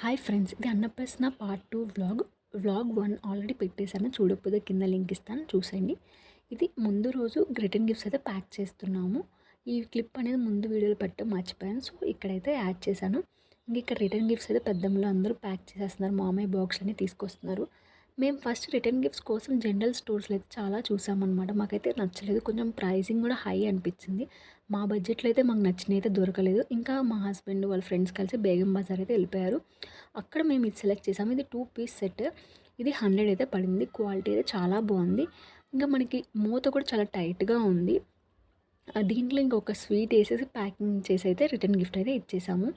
Hi friends ఇది అన్నప్రశ్న part two vlog. Vlog one already పెట్టేశాను చూడకపోతే కింద లింక్ ఇస్తాను చూసేయండి. ఇది ముందు రోజు రిటర్న్ గిఫ్ట్స్ అయితే ప్యాక్ చేస్తున్నాము. ఈ క్లిప్ అనేది ముందు వీడియోలో పెట్టడం మర్చిపోయాను సో ఇక్కడైతే యాడ్ చేశాను. ఇంక ఇక్కడ రిటర్న్ గిఫ్ట్స్ అయితే పెద్దమ్మలో అందరూ ప్యాక్ చేసేస్తున్నారు మామయ్య బాక్స్ అన్ని తీసుకొస్తున్నారు. మేము ఫస్ట్ రిటర్న్ గిఫ్ట్స్ కోసం జనరల్ స్టోర్స్లో అయితే చాలా చూసామన్నమాట. మాకైతే నచ్చలేదు. కొంచెం ప్రైసింగ్ కూడా హై అనిపించింది. మా బడ్జెట్లో అయితే మాకు నచ్చినవి అయితే దొరకలేదు. ఇంకా మా హస్బెండ్ వాళ్ళ ఫ్రెండ్స్ కలిసి బేగం బజార్ అయితే వెళ్ళిపోయారు. అక్కడ మేము ఇది సెలెక్ట్ చేసాము. ఇది టూ పీస్ సెట్ ఇది హండ్రెడ్ అయితే పడింది. క్వాలిటీ అయితే చాలా బాగుంది. ఇంకా మనకి మూత కూడా చాలా టైట్గా ఉంది. దీంట్లో ఇంకొక స్వీట్ వేసేసి ప్యాకింగ్ చేసి అయితే రిటర్న్ గిఫ్ట్ అయితే ఇచ్చేసాము.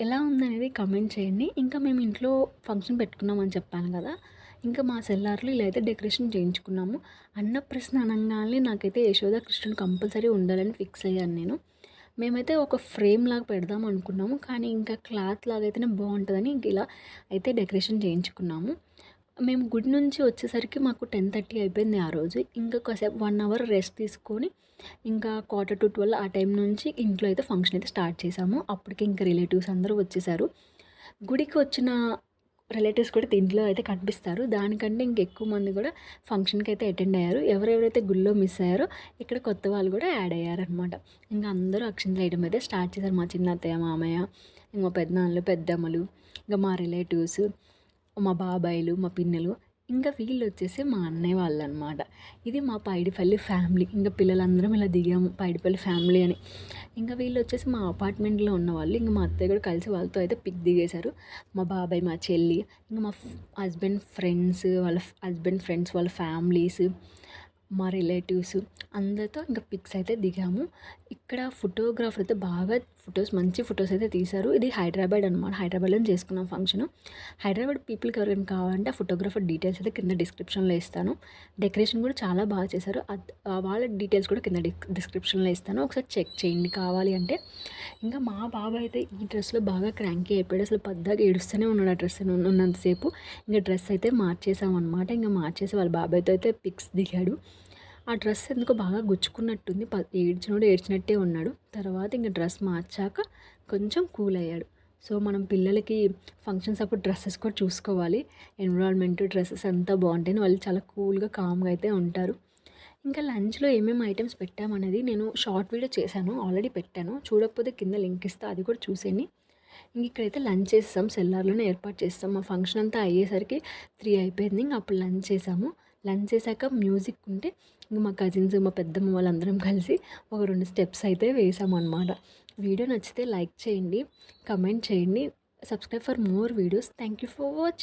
ఎలా ఉందనేది కమెంట్ చేయండి. ఇంకా మేము ఇంట్లో ఫంక్షన్ పెట్టుకున్నామని చెప్పాను కదా. ఇంకా మా సెల్లార్లు ఇలా అయితే డెకరేషన్ చేయించుకున్నాము. అన్నప్రశ్న అనగానే నాకైతే యశోద కృష్ణుడు కంపల్సరీ ఉండాలని ఫిక్స్ అయ్యాను నేను. మేమైతే ఒక ఫ్రేమ్ లాగా పెడదాం అనుకున్నాము. కానీ ఇంకా క్లాత్ లాగా అయితేనే బాగుంటుందని ఇంక ఇలా అయితే డెకరేషన్ చేయించుకున్నాము. మేము గుడి నుంచి వచ్చేసరికి మాకు టెన్ థర్టీ అయిపోయింది ఆ రోజు. ఇంకా కాసేపు వన్ అవర్ రెస్ట్ తీసుకొని ఇంకా క్వార్టర్ టు ట్వెల్వ్ ఆ టైం నుంచి ఇంట్లో అయితే ఫంక్షన్ అయితే స్టార్ట్ చేసాము అప్పటికి ఇంకా రిలేటివ్స్ అందరూ వచ్చేసారు. గుడికి వచ్చిన రిలేటివ్స్ కూడా దీంట్లో అయితే కనిపిస్తారు. దానికంటే ఇంకెక్కువ మంది కూడా ఫంక్షన్కి అయితే అటెండ్ అయ్యారు. ఎవరెవరైతే గుళ్ళో మిస్ అయ్యారో ఇక్కడ కొత్త వాళ్ళు కూడా యాడ్ అయ్యారనమాట ఇంకా అందరూ అక్షింతలు వేయడం అయితే స్టార్ట్ చేశారు. మా చిన్న అత్తయ్య మామయ్య ఇంకా మా పెద్దనాన్నలు పెద్దమ్మలు ఇంకా మా రిలేటివ్స్ మా బాబాయిలు మా పిన్నెలు ఇంకా వీళ్ళు వచ్చేసి మా అన్నయ్య వాళ్ళు అనమాట ఇది మా పైడిపల్లి ఫ్యామిలీ. ఇంకా పిల్లలందరం ఇలా దిగాము పైడిపల్లి ఫ్యామిలీ అని. ఇంకా వీళ్ళు వచ్చేసి మా అపార్ట్మెంట్లో ఉన్న వాళ్ళు. ఇంకా మా అత్తయ్య కూడా కలిసి వాళ్ళతో అయితే పిక్ దిగేశారు. మా బాబాయ్ మా చెల్లి ఇంకా మా హస్బెండ్ ఫ్రెండ్స్ వాళ్ళ హస్బెండ్ ఫ్రెండ్స్ వాళ్ళ ఫ్యామిలీస్ మా రిలేటివ్స్ అందరితో ఇంకా పిక్స్ అయితే దిగాము. ఇక్కడ ఫోటోగ్రాఫర్ అయితే బాగా ఫొటోస్ మంచి ఫొటోస్ అయితే తీశారు. ఇది హైదరాబాద్ అనమాట హైదరాబాద్లో చేసుకున్నాం ఫంక్షన్. హైదరాబాద్ పీపుల్కి ఎవరైనా కావాలంటే ఆ ఫోటోగ్రాఫర్ డీటెయిల్స్ అయితే కింద డిస్క్రిప్షన్లో ఇస్తాను. డెకరేషన్ కూడా చాలా బాగా చేశారు. వాళ్ళ డీటెయిల్స్ కూడా కింద డిస్క్రిప్షన్లో ఇస్తాను. ఒకసారి చెక్ చేయండి కావాలి అంటే. ఇంకా మా బాబు అయితే ఈ డ్రెస్లో బాగా క్రాంకీ అయిపోయాడు. అసలు పెద్దగా ఏడుస్తూనే ఉన్నాడు ఆ డ్రెస్ ఉన్నంతసేపు. ఇంకా డ్రెస్ అయితే మార్చేసాం అనమాట ఇంకా మార్చేసి వాళ్ళ బాబాయ్తో అయితే పిక్స్ దిగాడు. ఆ డ్రెస్ ఎందుకో బాగా గుచ్చుకున్నట్టుంది. ఏడ్చినోడు ఏడ్చినట్టే ఉన్నాడు. తర్వాత ఇంకా డ్రెస్ మార్చాక కొంచెం కూల్ అయ్యాడు. సో మనం పిల్లలకి ఫంక్షన్స్ అప్పుడు డ్రెస్సెస్ కూడా చూసుకోవాలి. ఎన్విరాన్మెంట్ డ్రెస్సెస్ అంతా బాగుంటాయి వాళ్ళు చాలా కూల్గా కామ్గా అయితే ఉంటారు. ఇంకా లంచ్లో ఏమేమి ఐటమ్స్ పెట్టామనేది నేను షార్ట్ వీడియో చేశాను. ఆల్రెడీ పెట్టాను. చూడకపోతే కింద లింక్ ఇస్తా. అది కూడా చూసేయండి. ఇంక ఇక్కడైతే లంచ్ చేస్తాం సెల్లార్లోనే ఏర్పాటు చేస్తాం మా ఫంక్షన్ అంతా అయ్యేసరికి త్రీ అయిపోయింది. ఇంక అప్పుడు లంచ్ చేసాము. లంచ్ చేశాక మ్యూజిక్ ఉంటే ఇంకా మా కజిన్స్ మా పెద్దమ్మ వాళ్ళందరం కలిసి ఒక రెండు స్టెప్స్ అయితే వేసామన్నమాట. వీడియో నచ్చితే లైక్ చేయండి కమెంట్ చేయండి subscribe for more videos. Thank you for watching